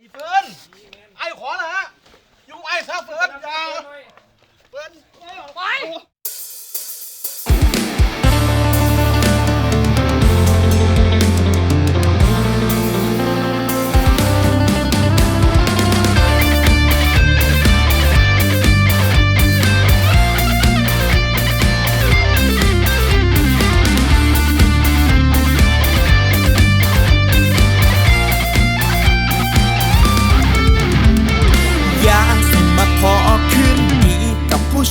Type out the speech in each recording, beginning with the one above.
อีเฟิร์นไอ้ขอนะฮะอยู่ไอ้ซะเฟิร์นอยา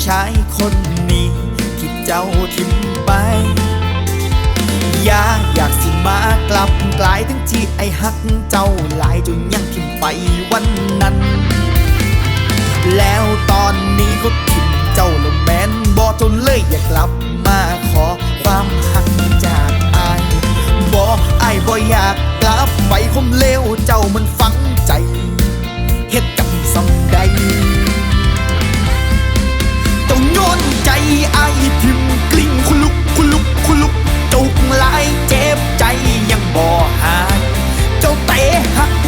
ชายคนนี้ที่เจ้าทิ้มไป อยากอยากสิมากลับกลายทั้งที่ไอหักเจ้าหลายจนยังทิ้มไปวันนั้น แล้วตอนนี้เขาทิ้มเจ้าแล้วแมนบอจนเลยอยากกลับมาขอความหักจากไอบอไอบออยากกลับไปคมเลวเจ้ามันฝัง จ้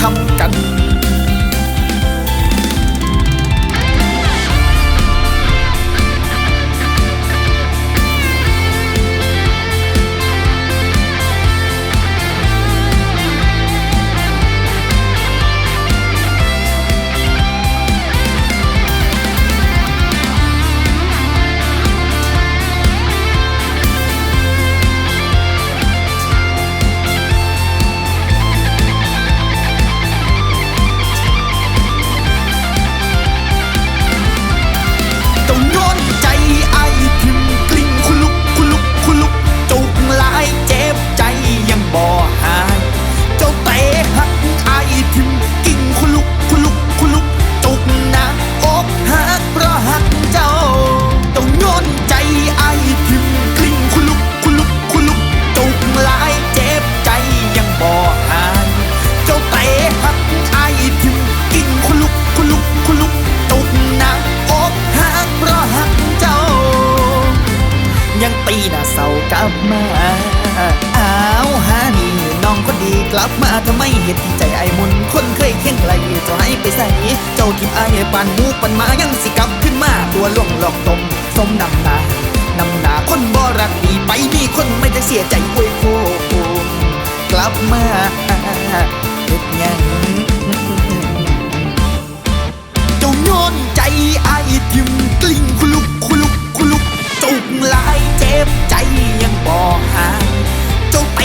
เธ ตีหน้าเศร้ากลับมาอ้าวหานี่น้องคนดีกลับมาทำไมเหตุที่ใจไอ้มุนคนเคยเข่งไหลจ้าให้ไปใส่เจ้าทิมไอ้ปานหูปันมายังสิกลับขึ้นมาตัวล่วงหลอกตมสมนำหนานำหนาคนบ่รักดีไปมีคนไม่ได้เสียใจอวยโคกลับมาเฮ็ดยังเจ้าโยนใจไอายทิมกลิ้งคุลุกคุลุก บใจยังบ่ห่างจงเป